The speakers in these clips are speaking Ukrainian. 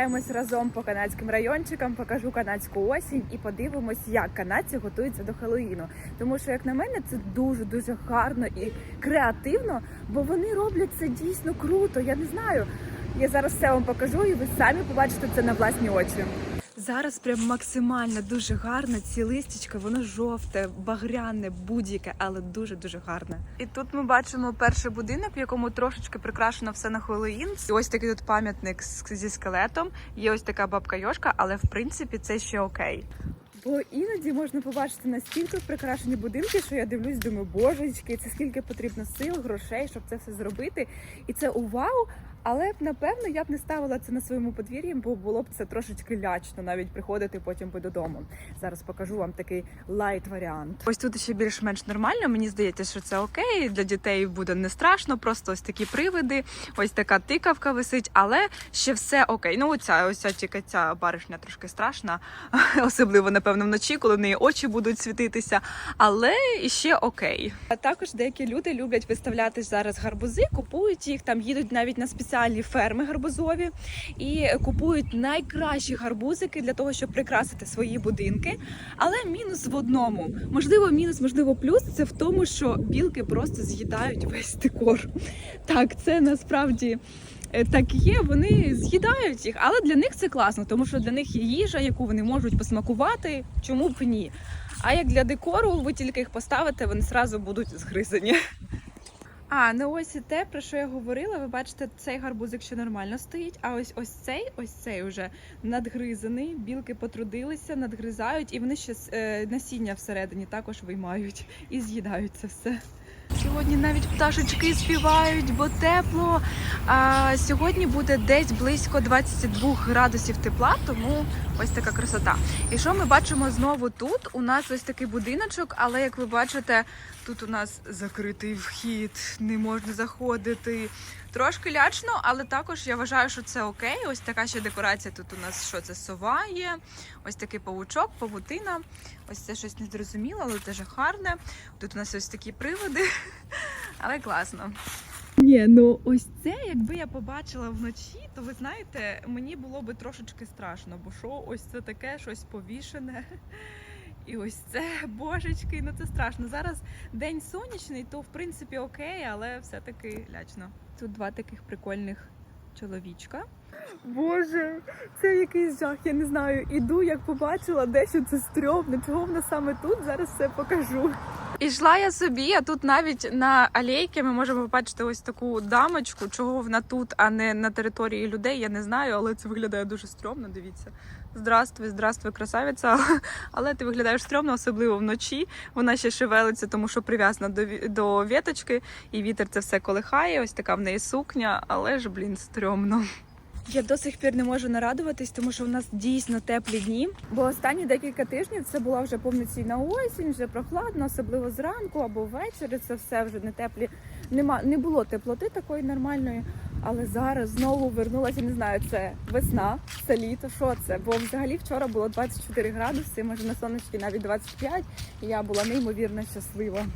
Прогуляємось разом по канадським райончикам, покажу канадську осінь і подивимось, як канадці готуються до Хеллоїну. Тому що, як на мене, це дуже дуже гарно і креативно, бо вони роблять це дійсно круто. Я не знаю. Я зараз все вам покажу, і ви самі побачите це на власні очі. Зараз прям максимально дуже гарне. Ці листячка, воно жовте, багряне, будь-яке, але дуже дуже гарне. І тут ми бачимо перший будинок, в якому трошечки прикрашено все на Хеллоїн. Ось такий тут пам'ятник зі скелетом. Є ось така бабка Йошка, але в принципі це ще окей. Бо іноді можна побачити настільки прикрашені будинки, що я дивлюсь, думаю, божечки, це скільки потрібно сил, грошей, щоб це все зробити. І це увагу. Але напевно я б не ставила це на своєму подвір'ї, бо було б це трошечки лячно навіть приходити потім би додому. Зараз покажу вам такий лайт варіант. Ось тут ще більш-менш нормально. Мені здається, що це окей. Для дітей буде не страшно, просто ось такі привиди, ось така тикавка висить, але ще все окей. Ну оця ось ця тільки ця баришня трошки страшна, особливо напевно вночі, коли в неї очі будуть світитися. Але ще окей. А також деякі люди люблять виставляти зараз гарбузи, купують їх там, їдуть навіть на спеціальні ферми гарбузові і купують найкращі гарбузики для того, щоб прикрасити свої будинки. Але мінус в одному. Можливо, мінус, можливо, плюс це в тому, що білки просто з'їдають весь декор. Так, це насправді. е, Так є, вони з'їдають їх, але для них це класно, тому що для них є їжа, яку вони можуть посмакувати. Чому б ні? А як для декору, ви тільки їх поставите, вони зразу будуть згризані. А, ну ось і те, про що я говорила. Ви бачите, цей гарбузик ще нормально стоїть. А ось ось цей, ось цей уже надгризаний. Білки потрудилися, надгризають, і вони ще е, насіння всередині також виймають і з'їдають це все. Сьогодні навіть пташечки співають, бо тепло. А сьогодні буде десь близько 22 градусів тепла, тому ось така красота. І що ми бачимо знову тут? У нас ось такий будиночок, але як ви бачите, тут у нас закритий вхід, не можна заходити. Трошки лячно, але також я вважаю, що це окей. Ось така ще декорація. Тут у нас що це сова є, ось такий павучок, павутина. Ось це щось незрозуміле, але теж гарне. Тут у нас ось такі приводи, але класно. Ні, ну ось це, якби я побачила вночі, то ви знаєте, мені було би трошечки страшно, бо що ось це таке, щось повішене. І ось це, божечки, ну це страшно. Зараз день сонячний, то в принципі окей, але все-таки лячно. Тут два таких прикольних чоловічка. Боже, це якийсь жах, я не знаю. Іду, як побачила, дещо це стрьомно. Чого вона саме тут? Зараз все покажу. І йшла я собі, а тут навіть на алейки ми можемо побачити ось таку дамочку, чого вона тут, а не на території людей. Я не знаю, але це виглядає дуже стрьомно. Дивіться. Здравствуй, здравствуй, красавиця. Але ти виглядаєш стрьомно, особливо вночі. Вона ще шевелиться, тому що прив'язана до, до віточки, і вітер це все колихає. Ось така в неї сукня, але ж, блін, стрьомно. Я до сих пір не можу нарадуватись, тому що в нас дійсно теплі дні. Бо останні декілька тижнів це була вже повноцінна осінь, вже прохладно, особливо зранку або ввечері. Це все вже не теплі. Нема не було теплоти такої нормальної. Але зараз знову вернулася, не знаю, це весна, це літо. Що це? Бо взагалі вчора було 24 градуси, може на сонечки навіть 25, і я була неймовірно щаслива.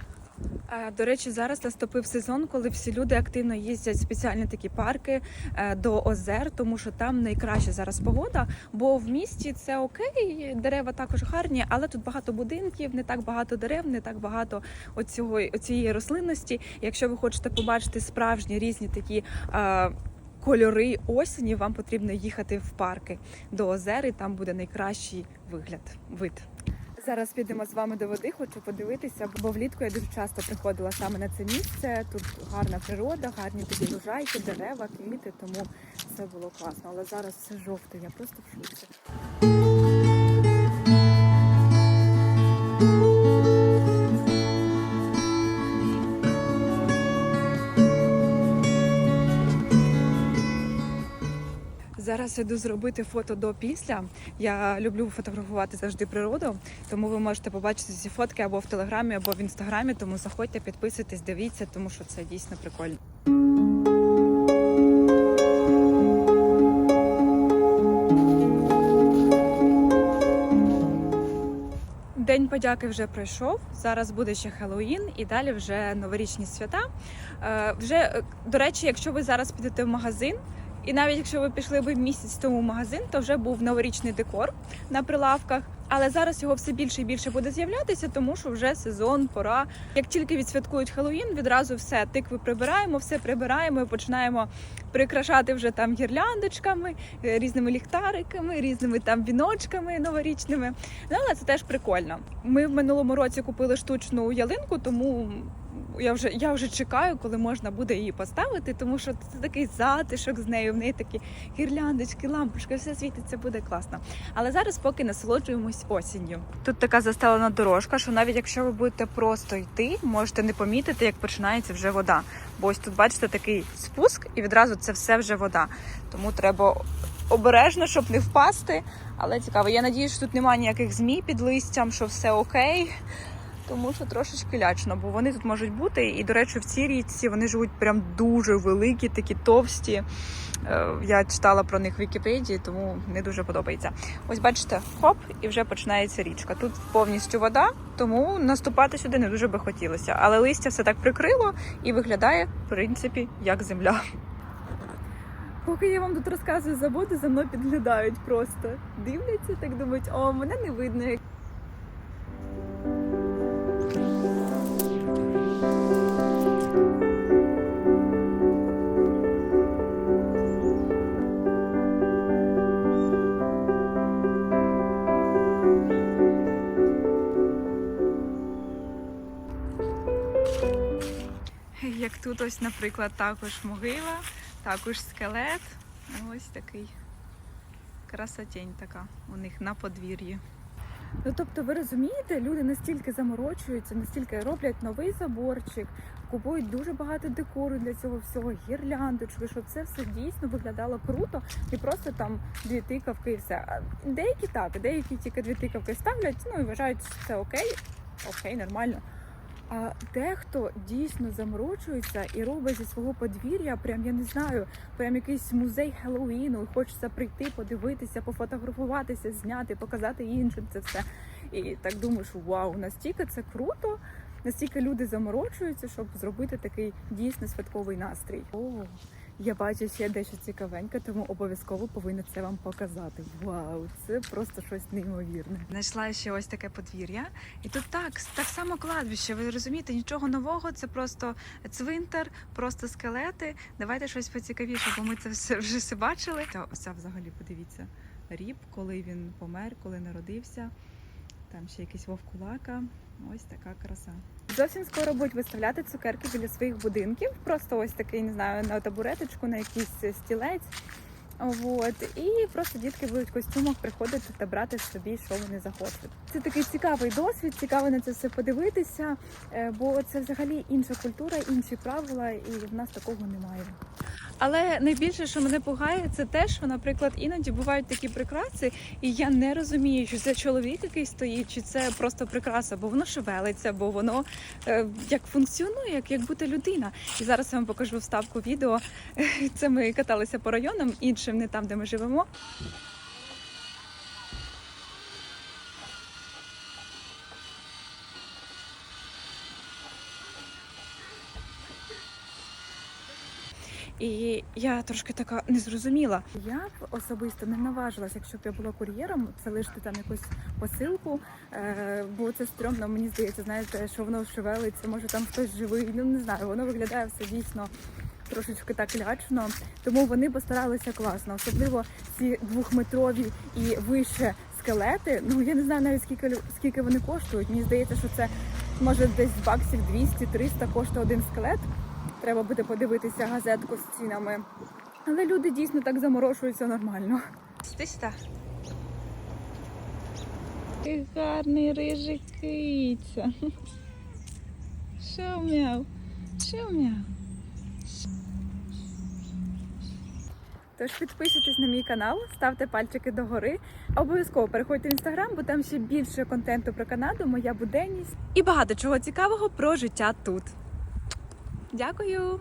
Е, До речі, зараз наступив сезон, коли всі люди активно їздять в спеціальні такі парки е, до озер, тому що там найкраща зараз погода. Бо в місті це окей, дерева також гарні, але тут багато будинків, не так багато дерев, не так багато оцього, оцієї рослинності. Якщо ви хочете побачити справжні різні такі. е, Кольори осені вам потрібно їхати в парки до озер, і там буде найкращий вигляд, вид. Зараз підемо з вами до води, хочу подивитися, бо влітку я дуже часто приходила саме на це місце. Тут гарна природа, гарні тоді лужайки, дерева, квіти, тому все було класно. Але зараз все жовте, я просто в шоці. Зараз іду зробити фото до після. Я люблю фотографувати завжди природу, тому ви можете побачити ці фотки або в телеграмі, або в інстаграмі. Тому заходьте, підписуйтесь, дивіться, тому що це дійсно прикольно. День подяки вже пройшов. Зараз буде ще Хеллоуін і далі вже новорічні свята. Е, Вже е, до речі, якщо ви зараз підете в магазин І навіть якщо ви пішли би місяць тому в магазин, то вже був новорічний декор на прилавках. Але зараз його все більше і більше буде з'являтися, тому що вже сезон, пора. Як тільки відсвяткують Хеллоуін, відразу все тикви прибираємо, все прибираємо і починаємо прикрашати вже там гірляндочками, е, різними ліхтариками, різними там віночками новорічними. Ну, але це теж прикольно. Ми в минулому році купили штучну ялинку, тому я вже я вже чекаю, коли можна буде її поставити, тому що це такий затишок з нею. В неї такі гірляндочки, лампочки, все світиться, буде класно. Але зараз поки насолоджуємось осінню. Тут така застелена дорожка, що навіть якщо ви будете просто йти, можете не помітити, як починається вже вода. Бо ось тут бачите такий спуск, і відразу це все вже вода. Тому треба обережно, щоб не впасти. Але цікаво. Я надію, що тут немає ніяких змій під листям, що все окей. Тому що трошечки лячно, бо вони тут можуть бути. І, до речі, в цій річці вони живуть прям дуже великі, такі товсті. Е, Я читала про них в Вікіпедії, тому не дуже подобається. Ось бачите, хоп, і вже починається річка. Тут повністю вода, тому наступати сюди не дуже би хотілося. Але листя все так прикрило і виглядає, в принципі, як земля. Поки я вам тут розказую заводи, за мною підглядають просто. Дивляться, так думають, о, мене не видно. Як тут ось, наприклад, також могила, також скелет. Ось такий красотень така у них на подвір'ї. Ну тобто, ви розумієте, люди настільки заморочуються, настільки роблять новий заборчик, купують дуже багато декору для цього всього, гірляндочки, щоб це все дійсно виглядало круто і просто там дві тикавки і все. А Деякі так, деякі тільки дві тикавки ставлять, ну і вважають, що це окей, окей, нормально. А дехто дійсно заморочується і робить зі свого подвір'я, прям я не знаю, прям якийсь музей Хеллоуіну. і Хочеться прийти, подивитися, пофотографуватися, зняти, показати іншим це все. І так думаєш, вау, настільки це круто, настільки люди заморочуються, щоб зробити такий дійсно святковий настрій. О, я бачу ще дещо цікавеньке, тому обов'язково повинна це вам показати. Вау, це просто щось неймовірне. Знайшла ще ось таке подвір'я, і тут так, так само кладбище. Ви розумієте, нічого нового, це просто цвинтар, просто скелети. Давайте щось поцікавіше, бо ми це все вже все бачили. Та ось взагалі подивіться. Ріб, коли він помер, коли народився. Там ще якийсь вовкулака. Ось така краса. Зовсім скоро будуть виставляти цукерки біля своїх будинків. Просто ось такий, не знаю, на табуреточку, на якийсь стілець. От і просто дітки будуть в костюмах приходити та брати собі, що вони захочуть. Це такий цікавий досвід, цікаво на це все подивитися, е, бо це взагалі інша культура, інші правила, і в нас такого немає. Але найбільше, що мене пугає, це те, що, наприклад, іноді бувають такі прикраси, і я не розумію, чи це чоловік, який стоїть, чи це просто прикраса, бо воно шевелиться, бо воно е, як функціонує, як, як бути людина. І зараз я вам покажу вставку відео. Це ми каталися по районам, іншим не там, де ми живемо. І я трошки така не зрозуміла. Я б особисто не наважилась, якщо б я була кур'єром, залишити там якусь посилку, е, бо це стрьомно, мені здається, знаєте, що воно шевелиться, може там хтось живий. Ну не знаю, воно виглядає все дійсно. Трошечки так лячно, тому вони постаралися класно, особливо ці двохметрові і вище скелети. Ну я не знаю навіть скільки скільки вони коштують. Мені здається, що це може десь баксів 200-300 коштує один скелет. Треба буде подивитися газетку з цінами. Але люди дійсно так заморошуються нормально. Ти сюди. Який гарний рижий киця. Що м'яв? Що м'яв? Тож підписуйтесь на мій канал, ставте пальчики догори. Обов'язково переходьте в інстаграм, бо там ще більше контенту про Канаду, моя буденність і багато чого цікавого про життя тут. Дякую!